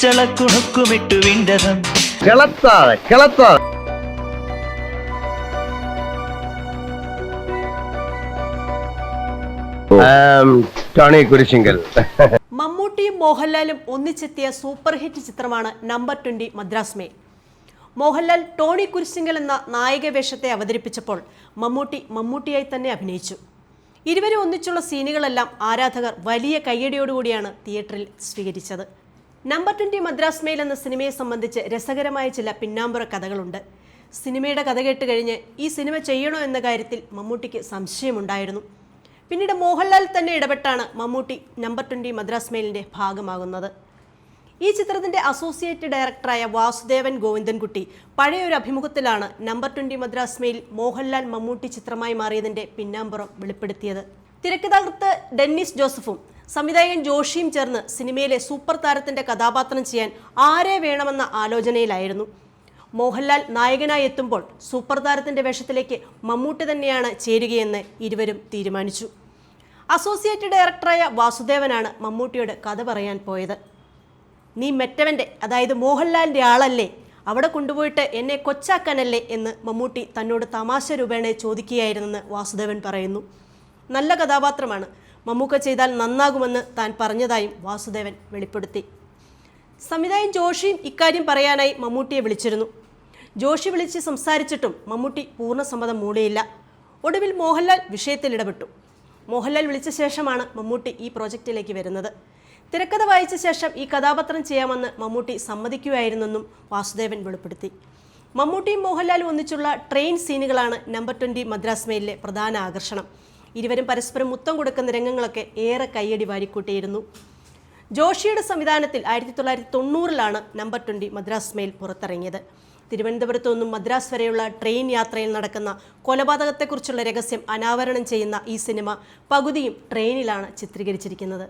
ചളക്കുണുക്കുമിട്ടു വിണ്ടതം. കിളത്താതെ കിളത്താതെ. ആം, Tony Kurisinkal. മമ്മൂട്ടിയും മോഹൻലാലും ഒന്നിച്ചെത്തിയ സൂപ്പർ ഹിറ്റ് ചിത്രമാണ് number twenty Madras mail. Mohanlal Tony Kurisinkal എന്ന നായിക വേഷത്തെ അവതരിപ്പിച്ചപ്പോൾ മമ്മൂട്ടി മമ്മൂട്ടിയായി തന്നെ അഭിനയിച്ചു. ഇരുവരും ഒന്നിച്ചുള്ള സീനുകളെല്ലാം ആരാധകർ വലിയ കയ്യടിയോടുകൂടിയാണ് തിയേറ്ററിൽ സ്വീകരിച്ചത്. നമ്പർ ട്വന്റി മദ്രാസ് മെയിൽ എന്ന സിനിമയെ സംബന്ധിച്ച് രസകരമായ ചില പിന്നാമ്പുറ കഥകളുണ്ട്. സിനിമയുടെ കഥ കേട്ട് കഴിഞ്ഞ് ഈ സിനിമ ചെയ്യണോ എന്ന കാര്യത്തിൽ മമ്മൂട്ടിക്ക് സംശയമുണ്ടായിരുന്നു. പിന്നീട് മോഹൻലാൽ തന്നെ ഇടപെട്ടാണ് മമ്മൂട്ടി നമ്പർ ട്വന്റി മദ്രാസ് മെയിലിന്റെ ഭാഗമാകുന്നത്. ഈ ചിത്രത്തിന്റെ അസോസിയേറ്റ് ഡയറക്ടറായ വാസുദേവൻ ഗോവിന്ദൻകുട്ടി പഴയ ഒരു അഭിമുഖത്തിലാണ് number twenty Madras mail Mohanlal Mammootty ചിത്രമായി മാറിയതിന്റെ പിന്നാമ്പുറം വെളിപ്പെടുത്തിയത്. തിരക്കഥാകൃത്ത് ഡെന്നിസ് ജോസഫും സംവിധായകൻ ജോഷിയും ചേർന്ന് സിനിമയിലെ സൂപ്പർ താരത്തിന്റെ കഥാപാത്രം ചെയ്യാൻ ആരെ വേണമെന്ന ആലോചനയിലായിരുന്നു. മോഹൻലാൽ നായകനായി എത്തുമ്പോൾ സൂപ്പർ താരത്തിന്റെ വേഷത്തിലേക്ക് മമ്മൂട്ടി തന്നെയാണ് ചേരുകയെന്ന് ഇരുവരും തീരുമാനിച്ചു. അസോസിയേറ്റ് ഡയറക്ടറായ വാസുദേവനാണ് മമ്മൂട്ടിയോട് കഥ പറയാൻ പോയത്. നീ മെറ്റവന്റെ അതായത് മോഹൻലാലിന്റെ ആളല്ലേ? അവിടെ കൊണ്ടുപോയിട്ട് എന്നെ കൊച്ചാക്കാനല്ലേ? എന്ന് മമ്മൂട്ടി തന്നോട് തമാശ രൂപേണ ചോദിക്കുകയായിരുന്നെന്ന് വാസുദേവൻ പറയുന്നു. നല്ല കഥാപാത്രമാണ്. മമ്മൂക്ക ചെയ്താൽ നന്നാകുമെന്ന് താൻ പറഞ്ഞതായും വാസുദേവൻ വെളിപ്പെടുത്തി. സംവിധായകൻ ജോഷിയും ഇക്കാര്യം പറയാനായി മമ്മൂട്ടിയെ വിളിച്ചിരുന്നു. ജോഷി വിളിച്ച് സംസാരിച്ചിട്ടും മമ്മൂട്ടി പൂർണ സമ്മതം മൂളിയില്ല ഒടുവിൽ മോഹൻലാൽ വിഷയത്തിൽ ഇടപെട്ടു മോഹൻലാൽ വിളിച്ച ശേഷമാണ് മമ്മൂട്ടി ഈ പ്രോജക്റ്റിലേക്ക് വരുന്നത്. തിരക്കഥ വായിച്ച ശേഷം ഈ കഥാപാത്രം ചെയ്യാമെന്ന് മമ്മൂട്ടി സമ്മതിക്കുകയായിരുന്നെന്നും വാസുദേവൻ വെളിപ്പെടുത്തി. മമ്മൂട്ടിയും മോഹൻലാലും ഒന്നിച്ചുള്ള ട്രെയിൻ സീനുകളാണ് നമ്പർ ട്വന്റി മദ്രാസ് മെയിലിലെ പ്രധാന ആകർഷണം. ഇരുവരും പരസ്പരം മുത്തം കൊടുക്കുന്ന രംഗങ്ങളൊക്കെ ഏറെ കയ്യടി വാരിക്കൂട്ടിയിരുന്നു. ജോഷിയുടെ സംവിധാനത്തിൽ ആയിരത്തി തൊള്ളായിരത്തി തൊണ്ണൂറിലാണ് നമ്പർ ട്വന്റി മദ്രാസ് മെയിൽ പുറത്തിറങ്ങിയത്. തിരുവനന്തപുരത്തു നിന്നും മദ്രാസ് വരെയുള്ള ട്രെയിൻ യാത്രയിൽ നടക്കുന്ന കൊലപാതകത്തെക്കുറിച്ചുള്ള രഹസ്യം അനാവരണം ചെയ്യുന്ന ഈ സിനിമ പകുതിയും ട്രെയിനിലാണ് ചിത്രീകരിച്ചിരിക്കുന്നത്.